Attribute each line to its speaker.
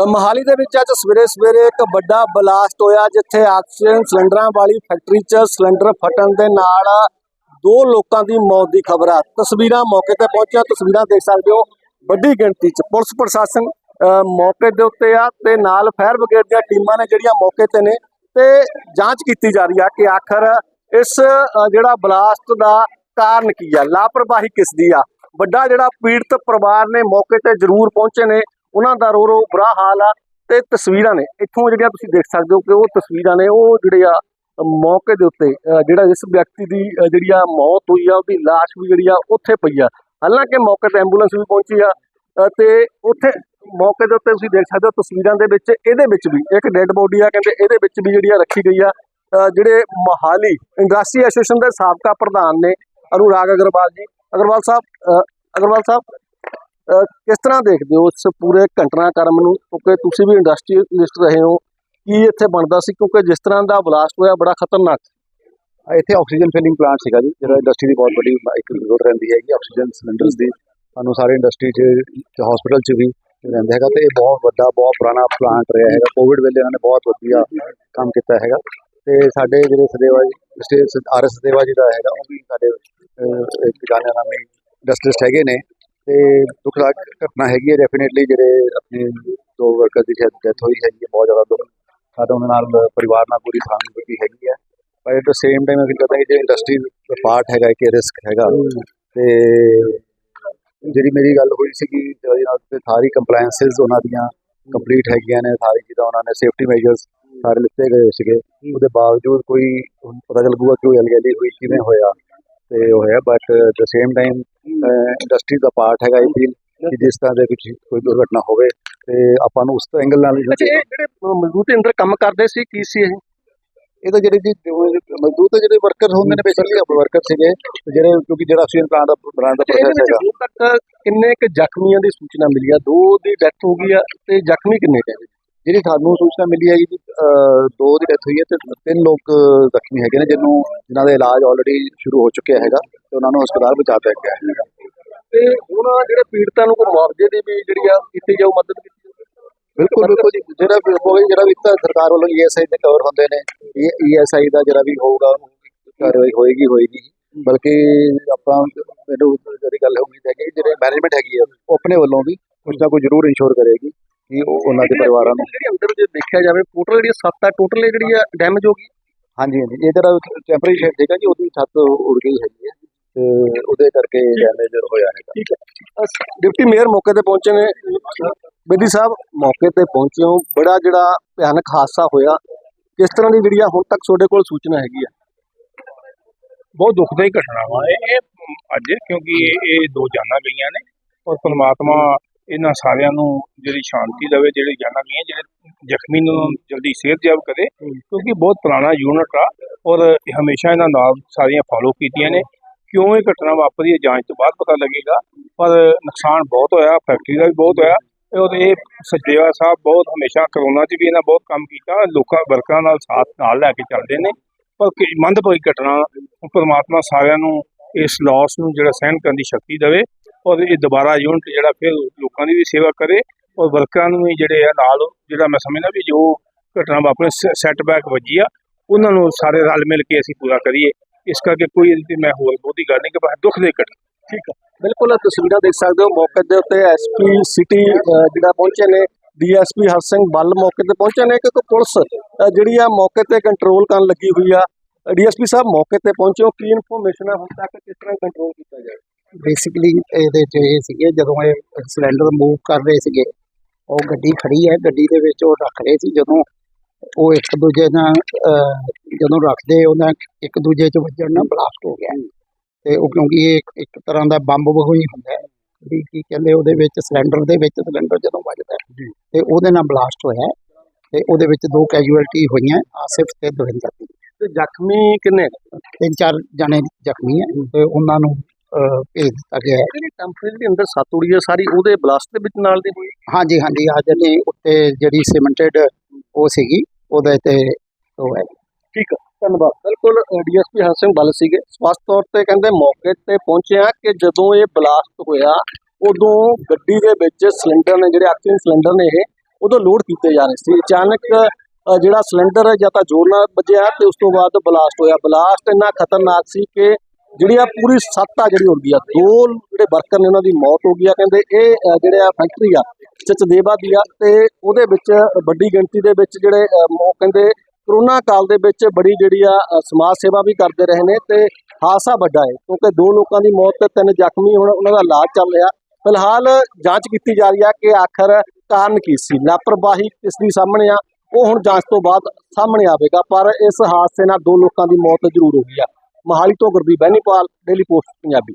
Speaker 1: ਅ, ਮੋਹਾਲੀ ਦੇ ਵਿੱਚ ਅੱਜ ਸਵੇਰੇ ਸਵੇਰੇ ਇੱਕ ਵੱਡਾ ਬਲਾਸਟ ਹੋਇਆ ਜਿੱਥੇ ਆਕਸੀਜਨ ਸਿਲੰਡਰਾਂ ਵਾਲੀ ਫੈਕਟਰੀ 'ਚ ਸਿਲੰਡਰ ਫਟਣ ਦੇ ਨਾਲ ਦੋ ਲੋਕਾਂ ਦੀ ਮੌਤ ਦੀ ਖਬਰ ਆ। ਤਸਵੀਰਾਂ ਮੌਕੇ ਤੇ ਪਹੁੰਚਿਆ ਤਸਵੀਰਾਂ ਦੇਖ ਸਕਦੇ ਹੋ। ਵੱਡੀ ਗਿਣਤੀ 'ਚ ਪੁਲਿਸ ਪ੍ਰਸ਼ਾਸਨ ਅ, ਮੌਕੇ ਦੇ ਉੱਤੇ ਆ ਤੇ ਨਾਲ ਫਾਇਰ ਬ੍ਰਿਗੇਡ ਦੀਆਂ ਟੀਮਾਂ ਨੇ ਜਿਹੜੀਆਂ ਮੌਕੇ ਤੇ ਨੇ ਤੇ ਜਾਂਚ ਕੀਤੀ ਜਾ ਰਹੀ ਆ ਕਿ ਆਖਰ ਇਸ ਜਿਹੜਾ ਬਲਾਸਟ ਦਾ ਕਾਰਨ ਕੀ ਆ ਲਾਪਰਵਾਹੀ ਕਿਸ ਦੀ ਆ। ਵੱਡਾ ਜਿਹੜਾ ਪੀੜਤ ਪਰਿਵਾਰ ਨੇ ਮੌਕੇ ਤੇ ਜ਼ਰੂਰ ਪਹੁੰਚੇ ਨੇ। ਉਹਨਾਂ ਦਾ ਰੋ ਰੋ ਬੁਰਾ ਹਾਲ ਆ। ਤੇ ਤਸਵੀਰਾਂ ਨੇ ਇੱਥੋਂ ਜਿਹੜੀਆਂ ਤੁਸੀਂ ਦੇਖ ਸਕਦੇ ਹੋ ਕਿ ਉਹ ਤਸਵੀਰਾਂ ਨੇ ਉਹ ਜਿਹੜੇ ਆ ਮੌਕੇ ਦੇ ਉੱਤੇ ਜਿਹੜਾ ਇਸ ਵਿਅਕਤੀ ਦੀ ਜਿਹੜੀ ਆ ਮੌਤ ਹੋਈ ਆ ਉਹਦੀ ਲਾਸ਼ ਵੀ ਜਿਹੜੀ ਆ ਉੱਥੇ ਪਈ ਆ। ਹਾਲਾਂਕਿ ਮੌਕੇ ਤੇ ਐਂਬੂਲੈਂਸ ਵੀ ਪਹੁੰਚੀ ਆ ਤੇ ਉੱਥੇ ਮੌਕੇ ਦੇ ਉੱਤੇ ਤੁਸੀਂ ਦੇਖ ਸਕਦੇ ਹੋ ਤਸਵੀਰਾਂ ਦੇ ਵਿੱਚ ਇਹਦੇ ਵਿੱਚ ਵੀ ਇੱਕ ਡੈੱਡ ਬੋਡੀ ਆ ਕਹਿੰਦੇ ਇਹਦੇ ਵਿੱਚ ਵੀ ਜਿਹੜੀ ਆ ਰੱਖੀ ਗਈ ਆ। ਜਿਹੜੇ ਮੋਹਾਲੀ ਇੰਡਸਟਰੀ ਐਸੋਸੀਏਸ਼ਨ ਦੇ ਸਾਬਕਾ ਪ੍ਰਧਾਨ ਨੇ ਅਨੁਰਾਗ ਅਗਰਵਾਲ ਜੀ। ਅਗਰਵਾਲ ਸਾਹਿਬ ਅ, ਅਗਰਵਾਲ ਸਾਹਿਬ ਕਿਸ ਤਰ੍ਹਾਂ ਦੇਖਦੇ ਹੋ ਇਸ ਪੂਰੇ ਘਟਨਾ ਕਰਮ ਨੂੰ? ਕਿਉਂਕਿ ਤੁਸੀਂ ਵੀ ਇੰਡਸਟਰੀਅਲਿਸਟ ਰਹੇ ਹੋ। ਕੀ ਇੱਥੇ ਬਣਦਾ ਸੀ? ਕਿਉਂਕਿ ਜਿਸ ਤਰ੍ਹਾਂ ਦਾ ਬਲਾਸਟ ਹੋਇਆ ਬੜਾ ਖਤਰਨਾਕ
Speaker 2: ਇੱਥੇ ਆਕਸੀਜਨ ਫਿਲਿੰਗ ਪਲਾਂਟ ਸੀਗਾ ਜੀ ਜਿਹੜਾ ਇੰਡਸਟਰੀ ਦੀ ਬਹੁਤ ਵੱਡੀ ਇੱਕ ਜ਼ਰੂਰਤ ਰਹਿੰਦੀ ਹੈਗੀ ਆਕਸੀਜਨ ਸਿਲੰਡਰਸ ਦੀ। ਸਾਨੂੰ ਸਾਰੇ ਇੰਡਸਟਰੀ 'ਚ ਤੇ ਹਸਪੀਟਲ 'ਚ ਵੀ ਰਹਿੰਦਾ ਹੈਗਾ ਤੇ ਇਹ ਬਹੁਤ ਵੱਡਾ ਬਹੁਤ ਪੁਰਾਣਾ ਪਲਾਂਟ ਰਿਹਾ ਹੈਗਾ। ਕੋਵਿਡ ਵੇਲੇ ਇਹਨਾਂ ਨੇ ਬਹੁਤ ਵਧੀਆ ਕੰਮ ਕੀਤਾ ਹੈਗਾ। ਤੇ ਸਾਡੇ ਜਿਹੜੇ ਸਦੇਵਾ ਜੀ ਸਟੇਟ ਆਰ ਐਸ ਸਦੇਵਾ ਜਿਹੜਾ ਹੈਗਾ ਉਹ ਵੀ ਸਾਡੇ ਅਹ, ਇੱਕ ਜਾਣਿਆ ਨਾਮੀ ਇੰਡਸਟਰੀਸਟ ਹੈਗੇ ਨੇ। ਤੇ ਦੁਖਦਾਇਕ ਘਟਨਾ ਹੈਗੀ ਹੈ ਡੈਫੀਨਿਟਲੀ ਜਿਹੜੇ ਆਪਣੇ ਦੋ ਵਰਕਰ ਦੀ ਸ਼ਾਇਦ ਡੈਥ ਹੋਈ ਹੈਗੀ ਹੈ, ਬਹੁਤ ਜ਼ਿਆਦਾ ਦੁੱਖ ਸਾਡਾ ਉਹਨਾਂ ਨਾਲ, ਪਰਿਵਾਰ ਨਾਲ ਪੂਰੀ ਸਹਾਨੁਭੂਤੀ ਹੈਗੀ ਹੈ। ਪਰ ਐਟ ਦ ਸੇਮ ਟਾਈਮ ਅਸੀਂ ਕਹਿੰਦੇ ਕਿ ਜੇ ਇੰਡਸਟਰੀ ਦਾ ਪਾਰਟ ਹੈਗਾ ਕਿ ਰਿਸਕ ਹੈਗਾ। ਤੇ ਜਿਹੜੀ ਮੇਰੀ ਗੱਲ ਹੋਈ ਸੀਗੀ ਤੇ ਉਹਦੇ ਨਾਲ ਤੇ ਸਾਰੀ ਕੰਪਲਾਈਂਸਸ ਉਹਨਾਂ ਦੀਆਂ ਕੰਪਲੀਟ ਹੈਗੀਆਂ ਨੇ, ਸਾਰੀ ਚੀਜ਼ਾਂ ਉਹਨਾਂ ਨੇ ਸੇਫਟੀ ਮੈਜਰਸ ਸਾਰੇ ਲਿੱਤੇ ਗਏ ਸੀਗੇ। ਉਹਦੇ ਬਾਵਜੂਦ ਕੋਈ ਹੁਣ ਪਤਾ ਲੱਗੂਗਾ ਕਿ ਉਹ ਅਲਗੈਲੀ ਹੋਈ, ਕਿਵੇਂ ਹੋਇਆ। ਤੇ ਉਹ ਹੈ but the same time industry the part ਹੈਗਾ ਇਹ ਫੀਲ ਕਿ ਜਿਸ ਤਰ੍ਹਾਂ ਦੇ ਕੁਝ ਕੋਈ ਦੁਰਘਟਨਾ ਹੋਵੇ ਤੇ ਆਪਾਂ ਨੂੰ ਉਸ ਐਂਗਲ ਨਾਲ ਹੀ
Speaker 1: ਅੱਛਾ ਇਹ ਜਿਹੜੇ ਮਜ਼ਦੂਰ ਦੇ ਅੰਦਰ ਕੰਮ ਕਰਦੇ ਸੀ ਕੀ ਸੀ ਇਹ?
Speaker 2: ਇਹ ਤਾਂ ਜਿਹੜੇ ਜੀ ਮਜ਼ਦੂਰ ਤਾਂ ਜਿਹੜੇ ਵਰਕਰ ਹੁੰਦੇ ਨੇ ਬੇਸਿਕਲੀ ਆਪਣੇ ਵਰਕਰ ਸੀਗੇ ਤੇ ਜਿਹੜੇ ਕਿਉਂਕਿ ਜਿਹੜਾ ਆਕਸੀਜਨ ਪਲਾਂਟ ਦਾ ਬਣਾਉਣ ਦਾ
Speaker 1: ਤੇ
Speaker 2: ਪ੍ਰੋਸੈਸ
Speaker 1: ਵਿੱਚ
Speaker 2: ਹੈਗਾ।
Speaker 1: ਹੁਣ ਤੱਕ ਕਿੰਨੇ ਕੁ ਜ਼ਖਮੀਆਂ ਦੀ ਸੂਚਨਾ ਮਿਲੀ ਆ? ਦੋ ਦੀ ਡੈਥ ਹੋ ਗਈ ਆ ਤੇ ਜ਼ਖਮੀ ਕਿੰਨੇ ਕੁ ਹੈ
Speaker 2: ਜਿਹੜੀ ਸਾਨੂੰ ਸੂਚਨਾ ਮਿਲੀ ਹੈਗੀ ਜੀ ਦੋ ਦੀ ਡੈਥ ਹੋਈ ਹੈ ਤੇ ਤਿੰਨ ਲੋਕ ਜ਼ਖਮੀ ਹੈਗੇ ਨੇ ਜਿਹਨੂੰ ਜਿਨ੍ਹਾਂ ਦਾ ਇਲਾਜ ਆਲਰੇਡੀ ਸ਼ੁਰੂ ਹੋ ਚੁੱਕਿਆ ਹੈਗਾ ਤੇ ਉਹਨਾਂ ਨੂੰ ਹਸਪਤਾਲ ਪਹੁੰਚਾ ਦਿੱਤਾ ਗਿਆ ਹੈਗਾ।
Speaker 1: ਤੇ ਹੁਣ ਜਿਹੜੇ ਪੀੜਤਾਂ ਨੂੰ ਕੋਈ ਮੁਆਵਜ਼ੇ ਦੀ ਵੀ ਜਿਹੜੀ ਆ ਕੀਤੀ ਜਾਊ ਮਦਦ ਕੀਤੀ
Speaker 2: ਬਿਲਕੁਲ ਬਿਲਕੁਲ ਜੀ। ਜਿਹੜਾ ਵੀ ਹੋਵੇ ਜਿਹੜਾ ਵੀ ਤਾਂ ਸਰਕਾਰ ਵੱਲੋਂ ਈਐਸਆਈ ਦੇ ਕਵਰ ਹੁੰਦੇ ਨੇ ਇਹ ਈਐਸਆਈ ਦਾ ਜਿਹੜਾ ਵੀ ਹੋਊਗਾ ਕਾਰਵਾਈ ਹੋਏਗੀ ਹੋਏਗੀ ਬਲਕਿ ਆਪਾਂ ਮੈਨੂੰ ਜਿਹੜੀ ਗੱਲ ਹੋਈ ਹੈ ਕਿ ਜਿਹੜੇ ਮੈਨੇਜਮੈਂਟ ਹੈਗੀ ਹੈ ਉਹ ਆਪਣੇ ਵੱਲੋਂ ਵੀ ਕੁਝ ਨਾ ਕੁਝ ਜ਼ਰੂਰ ਇੰਸ਼ੋਰ ਕਰੇਗੀ। ਕਿ ਉਹ ਉਹਨਾਂ ਦੇ ਪਰਿਵਾਰਾਂ ਨੂੰ
Speaker 1: ਜਿਹੜੀ ਅੰਦਰ ਜੇ ਦੇਖਿਆ ਜਾਵੇ ਟੋਟਲ ਜਿਹੜੀ ਸੱਤ ਆ ਟੋਟਲ ਜਿਹੜੀ ਆ ਡੈਮੇਜ ਹੋ ਗਈ।
Speaker 2: ਹਾਂਜੀ ਹਾਂਜੀ। ਇਹ ਜਿਹੜਾ ਟੈਂਪਰੇਰੀ ਸ਼ੈਡ ਸੀਗਾ ਜੀ ਉਹਦੀ ਛੱਤ ਉੜ ਗਈ ਹੈਗੀ ਹੈ ਤੇ ਉਹਦੇ ਕਰਕੇ ਡੈਮੇਜ ਹੋਇਆ ਹੈਗਾ।
Speaker 1: ਠੀਕ ਹੈ। ਡਿਪਟੀ ਮੇਅਰ ਮੌਕੇ ਤੇ ਪਹੁੰਚੇ ਨੇ। ਬੇਦੀ ਸਾਹਿਬ ਮੌਕੇ ਤੇ ਪਹੁੰਚੇ ਹੋ। ਬੜਾ ਜਿਹੜਾ ਭਿਆਨਕ ਹਾਦਸਾ ਹੋਇਆ। ਕਿਸ ਤਰ੍ਹਾਂ ਦੀ ਜਿਹੜੀ ਆ ਹੁਣ ਤੱਕ ਤੁਹਾਡੇ ਕੋਲ ਸੂਚਨਾ ਹੈਗੀ ਆ?
Speaker 3: ਬਹੁਤ ਦੁਖਦਾਈ ਘਟਨਾ ਵਾ ਇਹ ਅੱਜ ਕਿਉਂਕਿ ਇਹ ਇਹ ਦੋ ਜਾਨਾਂ ਗਈਆਂ ਨੇ ਔਰ ਪਰਮਾਤਮਾ ਇਹਨਾਂ ਸਾਰਿਆਂ ਨੂੰ ਜਿਹੜੀ ਸ਼ਾਂਤੀ ਦੇਵੇ ਜਿਹੜੇ ਜਾਨਾਂ ਗਈਆਂ ਜਿਹੜੇ ਜ਼ਖਮੀ ਨੂੰ ਜਲਦੀ ਸਿਹਤਯਾਬ ਕਰੇ ਕਿਉਂਕਿ ਬਹੁਤ ਪੁਰਾਣਾ ਯੂਨਿਟ ਆ ਔਰ ਹਮੇਸ਼ਾ ਇਹਨਾਂ ਨਾਲ ਸਾਰੀਆਂ ਫਾਲੋ ਕੀਤੀਆਂ ਨੇ। ਕਿਉਂ ਇਹ ਘਟਨਾ ਵਾਪਰੀ ਹੈ ਜਾਂਚ ਤੋਂ ਬਾਅਦ ਪਤਾ ਲੱਗੇਗਾ ਪਰ ਨੁਕਸਾਨ ਬਹੁਤ ਹੋਇਆ ਫੈਕਟਰੀ ਦਾ ਵੀ ਬਹੁਤ ਹੋਇਆ। ਔਰ ਇਹ ਸਚਦੇਵਾ ਸਾਹਿਬ ਬਹੁਤ ਹਮੇਸ਼ਾ ਕਰੋਨਾ 'ਚ ਵੀ ਇਹਨਾਂ ਬਹੁਤ ਕੰਮ ਕੀਤਾ ਲੋਕਾਂ ਵਰਕਰਾਂ ਨਾਲ ਸਾਥ ਨਾਲ ਲੈ ਕੇ ਚੱਲਦੇ ਨੇ। ਪਰ ਕਿ ਮੰਦਭਾਗੀ ਘਟਨਾ ਪਰਮਾਤਮਾ ਸਾਰਿਆਂ ਨੂੰ ਇਸ ਲਾਸ ਨੂੰ ਜਿਹੜਾ ਸਹਿਣ ਕਰਨ ਦੀ ਸ਼ਕਤੀ ਦੇਵੇ ਔਰ ਇਹ ਦੁਬਾਰਾ ਯੂਨਿਟ ਜਿਹੜਾ ਫਿਰ ਲੋਕਾਂ ਦੀ ਵੀ ਸੇਵਾ ਕਰੇ ਔਰ ਵਰਕਰਾਂ ਨੂੰ ਵੀ ਜਿਹੜੇ ਆ ਨਾਲ ਜਿਹੜਾ ਮੈਂ ਸਮਝਦਾ ਵੀ ਜੋ ਘਟਨਾ ਵਾਪਰੇ ਸੈਟਬੈਕ ਵੱਜੀ ਆ, ਉਹਨਾਂ ਨੂੰ ਸਾਰੇ ਰਲ ਮਿਲ ਕੇ ਅਸੀਂ ਪੂਰਾ ਕਰੀਏ। ਇਸ ਕਰਕੇ ਕੋਈ ਇਹਦੀ ਮੈਂ ਹੋਰ ਬਹੁਤੀ ਗੱਲ ਨਹੀਂ ਕਿ ਬਸ ਦੁੱਖ ਦੇ ਘਟਨਾ।
Speaker 1: ਠੀਕ ਆ। ਬਿਲਕੁਲ ਤਸਵੀਰਾਂ ਦੇਖ ਸਕਦੇ ਹੋ। ਮੌਕੇ ਦੇ ਉੱਤੇ ਐਸਪੀ ਸਿਟੀ ਜਿਹੜਾ ਪਹੁੰਚੇ ਨੇ, ਡੀਐਸਪੀ ਹਰ ਸਿੰਘ ਬੱਲ ਮੌਕੇ ਤੇ ਪਹੁੰਚੇ ਨੇ ਕਿਉਂਕਿ ਪੁਲਿਸ ਜਿਹੜੀ ਆ ਮੌਕੇ ਤੇ ਕੰਟਰੋਲ ਕਰਨ ਲੱਗੀ ਹੋਈ ਆ। ਡੀਐਸਪੀ ਸਾਹਿਬ ਮੌਕੇ ਤੇ ਪਹੁੰਚੇ ਹੋ ਕੀ ਇਨਫੋਰਮੇਸ਼ਨ ਹੈ ਹੁਣ ਤੱਕ ਕਿਸ ਤਰ੍ਹਾਂ ਕੰਟਰੋਲ ਕੀਤਾ ਜਾਏ
Speaker 4: ਬੇਸਿਕਲੀ ਇਹਦੇ ਚ ਇਹ ਸੀਗੇ ਜਦੋਂ ਇਹ ਸਿਲੰਡਰ ਮੂਵ ਕਰ ਰਹੇ ਸੀਗੇ ਉਹ ਗੱਡੀ ਖੜੀ ਹੈ ਗੱਡੀ ਦੇ ਵਿੱਚ ਉਹ ਰੱਖ ਰਹੇ ਸੀ ਜਦੋਂ ਉਹ ਇੱਕ ਦੂਜੇ ਨਾਲ ਜਦੋਂ ਰੱਖਦੇ ਉਹਨਾਂ ਇੱਕ ਦੂਜੇ ਚ ਵੱਜਣ ਨਾਲ ਬਲਾਸਟ ਹੋ ਗਿਆ। ਤੇ ਉਹ ਕਿਉਂਕਿ ਇਹ ਇੱਕ- ਤਰ੍ਹਾਂ ਦਾ ਬੰਬ ਵਾਂਗੂ ਹੀ ਹੁੰਦਾ ਹੈ। ਵੀ ਕੀ ਕਹਿੰਦੇ ਉਹਦੇ ਵਿੱਚ ਸਿਲੰਡਰ ਦੇ ਵਿੱਚ ਸਿਲੰਡਰ ਜਦੋਂ ਵੱਜਦਾ ਹੈ ਤੇ ਉਹਦੇ ਨਾਲ ਬਲਾਸਟ ਹੋਇਆ ਤੇ ਉਹਦੇ ਵਿੱਚ ਦੋ ਕੈਜੂਅਲਟੀ ਹੋਈਆਂ ਆਸਿਫ ਤੇ ਦਵਿੰਦਰ ਦੀ।
Speaker 1: ਤੇ ਜ਼ਖਮੀ ਕਿੰਨੇ?
Speaker 4: ਤਿੰਨ ਚਾਰ ਜਣੇ ਜ਼ਖਮੀ ਹੈ ਤੇ ਉਹਨਾਂ ਨੂੰ ਅਹ, ਭੇਜ ਦਿੱਤਾ ਗਿਆ ਹੈ।
Speaker 1: ਜਿਹੜੀ ਟੈਂਪਰੇਰੀ ਅੰਦਰ ਸੱਤ ਉੜੀ ਸਾਰੀ ਉਹਦੇ ਬਲਾਸਟ ਦੇ ਵਿੱਚ ਨਾਲ ਦੀ ਹੋਈ?
Speaker 4: ਹਾਂਜੀ ਹਾਂਜੀ ਆ ਜਨੇ ਉੱਤੇ ਜਿਹੜੀ ਸੀਮੈਂਟਡ ਉਹ ਸੀਗੀ ਉਹਦੇ ਤੇ ਉਹ ਹੈ।
Speaker 1: ਠੀਕ ਹੈ ਧੰਨਵਾਦ। ਬਿਲਕੁਲ ਡੀਐਸਪੀ ਹਰ ਸਿੰਘ ਬੱਲ ਸੀਗੇ। ਸਪਸ਼ਟ ਤੌਰ ਤੇ ਕਹਿੰਦੇ ਮੌਕੇ ਤੇ ਪਹੁੰਚਿਆ ਕਿ ਜਦੋਂ ਇਹ ਬਲਾਸਟ ਹੋਇਆ ਉਦੋਂ ਗੱਡੀ ਦੇ ਵਿੱਚ ਸਿਲੰਡਰ ਨੇ ਜਿਹੜੇ ਆਕਸੀਜਨ ਸਿਲੰਡਰ ਨੇ ਇਹ ਉਦੋਂ ਲੋਡ ਕੀਤੇ ਜਾ ਰਹੇ ਸੀ। ਅਚਾਨਕ ਜਿਹੜਾ ਸਿਲੰਡਰ ਜਾਂ ਤਾਂ ਜ਼ੋਰ ਨਾਲ ਵੱਜਿਆ ਤੇ ਉਸ ਤੋਂ ਬਾਅਦ ਬਲਾਸਟ ਹੋਇਆ। ਬਲਾਸਟ ਇੰਨਾ ਖਤਰਨਾਕ ਸੀ ਕਿ ਜਿਹੜੀ ਆ ਪੂਰੀ ਸੱਤ ਆ ਜਿਹੜੀ ਹੋ ਗਈ ਆ, ਦੋ ਜਿਹੜੇ ਵਰਕਰ ਨੇ ਉਹਨਾਂ ਦੀ ਮੌਤ ਹੋ ਗਈ ਆ। ਕਹਿੰਦੇ ਇਹ ਜਿਹੜੇ ਆ ਫੈਕਟਰੀ ਆ ਚਚਦੇਵਾ ਦੀ ਆ ਤੇ ਉਹਦੇ ਵਿੱਚ ਵੱਡੀ ਗਿਣਤੀ ਦੇ ਵਿੱਚ ਜਿਹੜੇ ਕਹਿੰਦੇ ਕਰੋਨਾ ਕਾਲ ਦੇ ਵਿੱਚ ਬੜੀ ਜਿਹੜੀ ਆ ਸਮਾਜ ਸੇਵਾ ਵੀ ਕਰਦੇ ਰਹੇ ਨੇ ਤੇ ਹਾਦਸਾ ਵੱਡਾ ਹੈ ਕਿਉਂਕਿ ਦੋ ਲੋਕਾਂ ਦੀ ਮੌਤ ਤੇ ਤਿੰਨ ਜ਼ਖਮੀ ਹੁਣ ਉਹਨਾਂ ਦਾ ਇਲਾਜ ਚੱਲ ਰਿਹਾ। ਫਿਲਹਾਲ ਜਾਂਚ ਕੀਤੀ ਜਾ ਰਹੀ ਆ ਕਿ ਆਖਰ ਕਾਰਨ ਕੀ ਸੀ। ਲਾਪਰਵਾਹੀ ਕਿਸ ਦੀ ਸਾਹਮਣੇ ਆ? ਉਹ ਹੁਣ ਜਾਂਚ ਤੋਂ ਬਾਅਦ ਸਾਹਮਣੇ ਆਵੇਗਾ, ਪਰ ਇਸ ਹਾਦਸੇ ਨਾਲ ਦੋ ਲੋਕਾਂ ਦੀ ਮੌਤ ਜ਼ਰੂਰ ਹੋਈ ਗਈ ਆ। ਮਹਾਲੀ ਤੋਂ ਗੁਰਦੀਪ ਬੈਨੀਪਾਲ ਡੇਲੀ ਪੋਸਟ ਪੰਜਾਬੀ।